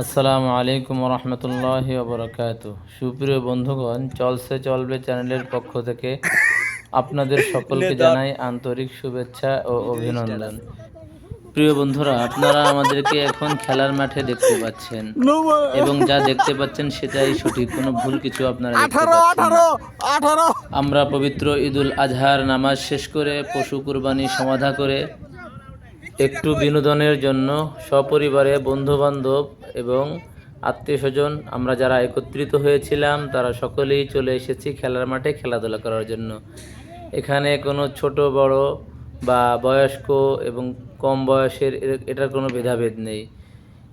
আসসালামু আলাইকুম রহমতুল্লাহ বরকাত সুপ্রিয় বন্ধুগণ চলছে চলবে চ্যানেলের পক্ষ থেকে আপনাদের সকলকে জানাই আন্তরিক শুভেচ্ছা ও অভিনন্দন। প্রিয় বন্ধুরা আপনারা আমাদেরকে এখন খেলার মাঠে দেখতে পাচ্ছেন এবং যা দেখতে পাচ্ছেন সেটাই সঠিক। কোনো ভুল কিছু আপনারা দেখতে পাচ্ছেন না। আমরা পবিত্র ঈদুল আজহার নামাজ শেষ করে পশু কুরবানি সমাধা করে একটু বিনোদনের জন্য সপরিবারে বন্ধুবান্ধব এবং আত্মীয় স্বজন আমরা যারা একত্রিত হয়েছিলাম তারা সকলেই চলে এসেছি খেলার মাঠে খেলাধুলা করার জন্য। এখানে কোনো ছোট বড় বা বয়স্ক এবং কম বয়সের এটার কোনো ভেদাভেদ নেই।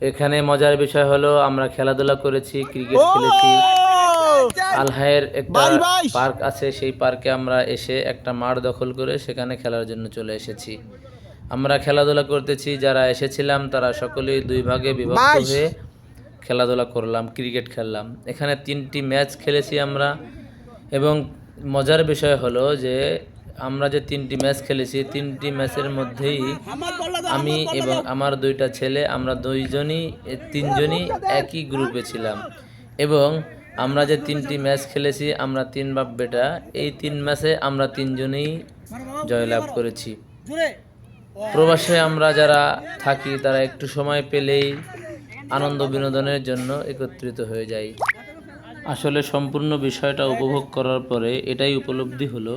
এখানে মজার বিষয় হলো আমরা খেলাধুলা করেছি ক্রিকেট খেলেছি। আলহায়ের একটা পার্ক আছে সেই পার্কে আমরা এসে একটা মাঠ দখল করে সেখানে খেলার জন্য চলে এসেছি। আমরা খেলাধুলা করতেছি যারা এসেছিলাম তারা সকলেই দুই ভাগে বিভক্ত হয়ে খেলাধুলা করলাম ক্রিকেট খেললাম। এখানে তিনটি ম্যাচ খেলেছি আমরা এবং মজার বিষয় হলো যে আমরা যে তিনটি ম্যাচ খেলেছি তিনটি ম্যাচের মধ্যেই আমি এবং আমার দুইটা ছেলে আমরা দুইজনই তিনজনই একই গ্রুপে ছিলাম এবং আমরা যে তিনটি ম্যাচ খেলেছি আমরা তিন বাপ বেটা এই তিন ম্যাচে আমরা তিনজনেই জয়লাভ করেছি। প্রবাসে আমরা যারা থাকি, তারা একটু সময় পেলেই আনন্দ বিনোদনের জন্য একত্রিত হয়ে যাই। আসলে সম্পূর্ণ বিষয়টা উপভোগ করার পরে এটাই উপলব্ধি হলো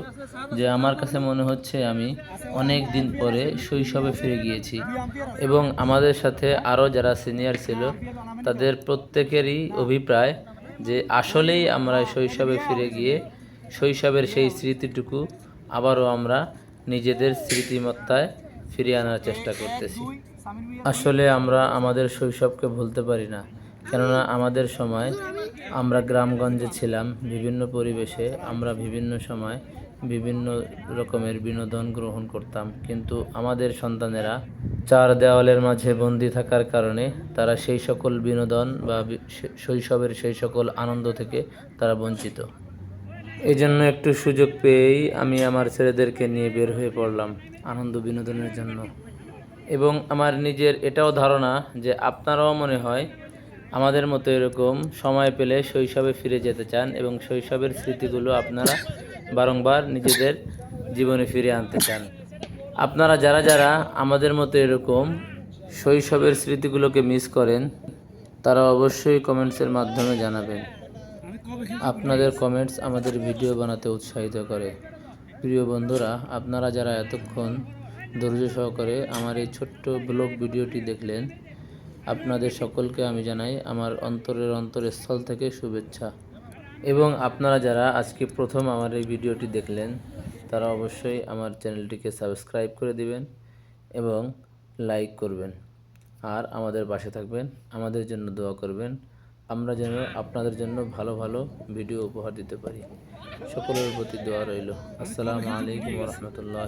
যে আমার কাছে মনে হচ্ছে আমি অনেক দিন পরে শৈশবে ফিরে গিয়েছি এবং আমাদের সাথে আরও যারা সিনিয়র ছিল, তাদের প্রত্যেকেরই অভিপ্রায় যে আসলেই আমরা শৈশবে ফিরে গিয়ে শৈশবের সেই স্মৃতিটুকু আবারও আমরা নিজেদের স্মৃতিমত্তায় ফিরিয়ে আনার চেষ্টা করতেছি। আসলে আমরা আমাদের শৈশবকে ভুলতে পারি না। কেননা আমাদের সময় আমরা গ্রামগঞ্জে ছিলাম বিভিন্ন পরিবেশে আমরা বিভিন্ন সময় বিভিন্ন রকমের বিনোদন গ্রহণ করতাম। কিন্তু আমাদের সন্তানেরা চার দেওয়ালের মাঝে বন্দি থাকার কারণে তারা সেই সকল বিনোদন বা শৈশবের সেই সকল আনন্দ থেকে তারা বঞ্চিত। এই জন্য একটু সুযোগ পেয়েই আমি আমার ছেলেদেরকে নিয়ে বের হয়ে পড়লাম আনন্দ বিনোদনের জন্য। এবং আমার নিজের এটাও ধারণা যে আপনারাও মনে হয় আমাদের মতো এরকম সময় পেলে শৈশবে ফিরে যেতে চান এবং শৈশবের স্মৃতিগুলো আপনারা বারংবার নিজেদের জীবনে ফিরে আনতে চান। আপনারা যারা যারা আমাদের মতো এরকম শৈশবের স্মৃতিগুলোকে মিস করেন, তারা অবশ্যই কমেন্টসের মাধ্যমে জানাবেন। আপনাদের কমেন্টস আমাদের ভিডিও বানাতে উৎসাহিত করে। প্রিয় বন্ধুরা, আপনারা যারা এতক্ষণ ধৈর্য সহকারে আমার এই ছোট্ট ব্লগ ভিডিওটি দেখলেন, আপনাদের সকলকে আমি জানাই আমার অন্তরের অন্তরস্থল থেকে শুভেচ্ছা। এবং আপনারা যারা আজকে প্রথম আমার এই ভিডিওটি দেখলেন, তারা অবশ্যই আমার চ্যানেলটিকে সাবস্ক্রাইব করে দিবেন এবং লাইক করবেন। আর আমাদের পাশে থাকবেন, আমাদের জন্য দোয়া করবেন। আমরা যেন আপনাদের জন্য ভালো ভালো ভিডিও উপহার দিতে পারি। সকলের প্রতি দোয়া রইল। আসসালামু আলাইকুম রহমতুল্লাহ